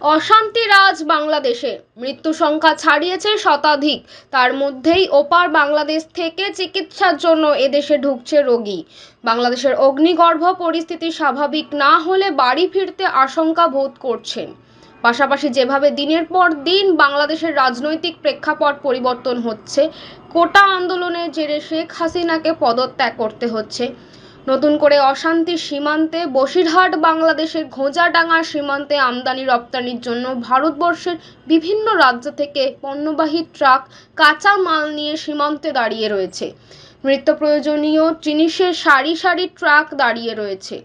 অশান্তি রাজ বাংলাদেশে। মৃত্যু সংখ্যা ছাড়িয়েছে শতাধিক। তার মধ্যেই ওপার বাংলাদেশ থেকে চিকিৎসার জন্য এদেশে ঢুকছে রোগী। বাংলাদেশের অগ্নিগর্ভ পরিস্থিতি স্বাভাবিক না হলে বাড়ি ফিরতে আশঙ্কা বোধ করছেন। পাশাপাশি যেভাবে দিনের পর দিন বাংলাদেশের রাজনৈতিক প্রেক্ষাপট পরিবর্তন হচ্ছে, কোটা আন্দোলনের জেরে শেখ হাসিনাকে পদত্যাগ করতে হচ্ছে। নতুন করে অশান্তি সীমান্তে বসিরহাট বাংলাদেশের ঘোঁজাডাঙ্গা সীমান্তে আমদানি রপ্তানির জন্য ভারতবর্ষের বিভিন্ন রাজ্য থেকে পণ্যবাহী ট্রাক কাঁচা মাল নিয়ে সীমান্তে দাঁড়িয়ে রয়েছে। নিত্য প্রয়োজনীয় জিনিসের সারি সারি ট্রাক দাঁড়িয়ে রয়েছে।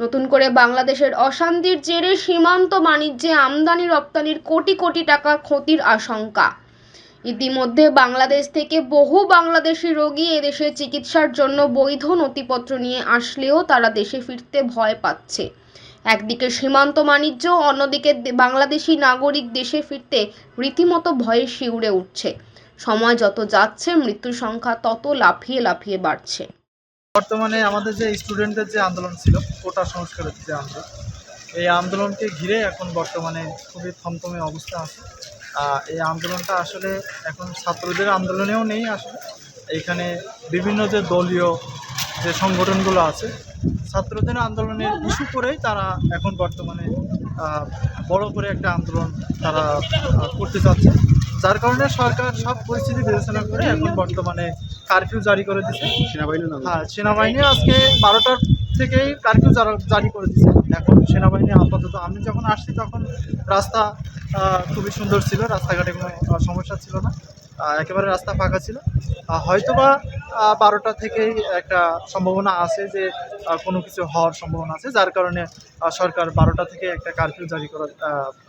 নতুন করে বাংলাদেশের অশান্তির জেরে সীমান্ত বাণিজ্যে আমদানি রপ্তানির কোটি কোটি টাকা ক্ষতির আশঙ্কা। ইতিমধ্যে বাংলাদেশ থেকে বহু বাংলাদেশি রোগী এদেশে চিকিৎসার জন্য বৈধ নথিপত্র নিয়ে আসলেও তারা দেশে ফিরতে ভয় পাচ্ছে। একদিকে সীমান্ত বাণিজ্য, অন্যদিকে বাংলাদেশি নাগরিক দেশে ফিরতে রীতিমতো ভয়ে শিউরে উঠছে। সময় যত যাচ্ছে মৃত্যুর সংখ্যা তত লাফিয়ে লাফিয়ে বাড়ছে। বর্তমানে আমাদের যে স্টুডেন্টদের যে আন্দোলন ছিল কোটা সংস্কারের যে আন্দোলন, এই আন্দোলনকে ঘিরে এখন বর্তমানে খুবই থমথমে অবস্থা আছে। এই আন্দোলনটা আসলে এখন ছাত্রদের আন্দোলনেও নেই আসলে। এইখানে বিভিন্ন যে দলীয় যে সংগঠনগুলো আছে ছাত্রদের আন্দোলনের ইস্যু করেই তারা এখন বর্তমানে বড় করে একটা আন্দোলন তারা করতে চাচ্ছে। যার কারণে সরকার সব পরিস্থিতি বিবেচনা করে এখন বর্তমানে কারফিউ জারি করে দিচ্ছে সেনাবাহিনী হ্যাঁ সেনাবাহিনী আজকে বারোটার থেকেই কারফিউ জারি করে দিচ্ছে এখন সেনাবাহিনী আপাতত আমি যখন আসছি তখন রাস্তা খুবই সুন্দর ছিল। রাস্তাঘাটে কোনো সমস্যা ছিল না। একেবারে রাস্তা ফাঁকা ছিল। হয়তোবা বারোটা থেকেই একটা সম্ভাবনা আছে যে কোনো কিছু হওয়ার সম্ভাবনা আছে যার কারণে সরকার বারোটা থেকে একটা কারফিউ জারি করা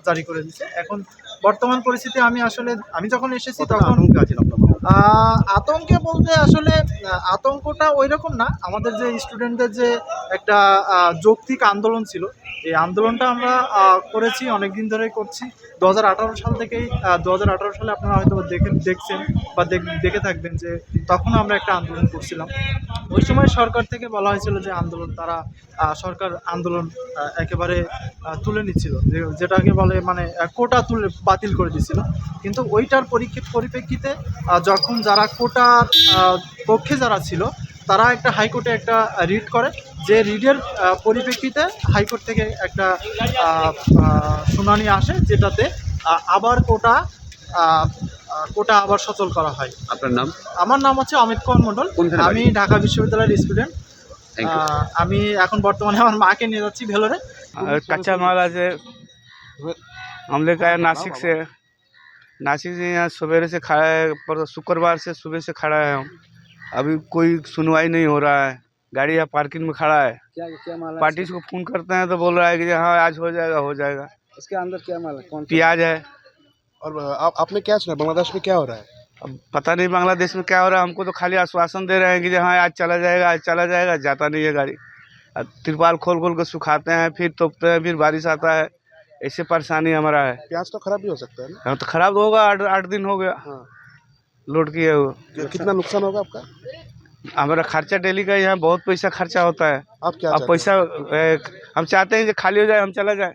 জারি করে দিচ্ছে এখন বর্তমান পরিস্থিতি আমি আসলে আমি যখন এসেছি তখন আতঙ্কে বলতে আসলে আতঙ্কটা ওই রকম না। আমাদের যে স্টুডেন্টদের যে একটা যৌক্তিক আন্দোলন ছিল এই আন্দোলনটা আমরা করেছি অনেক দিন ধরেই করছি। দু হাজার আঠারো সাল থেকেই দু হাজার আঠারো সালে আপনারা হয়তো দেখেন, দেখছেন বা দেখ- দেখে থাকবেন যে তখন আমরা একটা আন্দোলন করছিলাম। ওই সময় সরকার থেকে বলা হয়েছিল যে আন্দোলন, তারা সরকার আন্দোলন একেবারে তুলে নিচ্ছিল। যেটাকে বলে মানে কোটা তুলে, বাতিল করে দিচ্ছিল। কিন্তু ওইটার পরীক্ষিত পরিপ্রেক্ষিতে যখন যারা কোটার পক্ষে যারা ছিল, তারা একটা হাইকোর্টে একটা রিট করে। যে রিডের পরিপ্রেক্ষিতে হাইকোর্ট থেকে একটা আহ, আহ, শুনানি আসে যেটাতে আহ, আবার কোটা আহ, আহ, কোটা আবার সচল করা হয় আপনার নাম আমার নাম হচ্ছে অমিত কুমার মণ্ডল কোনখানে আমি বাড়ি? ঢাকা বিশ্ববিদ্যালয়ের স্টুডেন্ট থ্যাংক ইউ আমি এখন বর্তমানে আমার মাকে নিয়ে যাচ্ছি ভেলোরে और कच्चा माल से हम लेकर आए नासिक से नासिक से यहाँ सवेरे से खड़ा है पर शुक्रवार से सुबह से खड़ा है हम अभी कोई सुनवाई नहीं हो रहा है गाड़ी यहाँ पार्किंग में खड़ा है। क्या क्या माल पार्टी को फ़ोन करते हैं तो बोल रहा है कि हाँ आज हो जाएगा हो जाएगा। इसके अंदर क्या माल है? कौन प्याज है। और आप आपने क्या सुना बांग्लादेश में क्या हो रहा है? अब पता नहीं बांग्लादेश में क्या हो रहा है। हमको तो खाली आश्वासन दे रहे हैं कि हाँ आज चला जाएगा आज चला जाएगा जाता नहीं है गाड़ी। तिरपाल खोल खोल कर सुखाते हैं फिर तोपते हैं फिर बारिश आता है। ऐसे परेशानी हमारा है। प्याज तो खराब भी हो सकता है ना? हाँ तो खराब तो होगा आठ आठ दिन हो गया। हाँ। लोड किया हुए कि- कितना नुकसान होगा आपका? हमारा खर्चा डेली का यहाँ बहुत पैसा खर्चा होता है। अब क्या अब पैसा हम चाहते हैं कि खाली हो जाए हम चला जाए।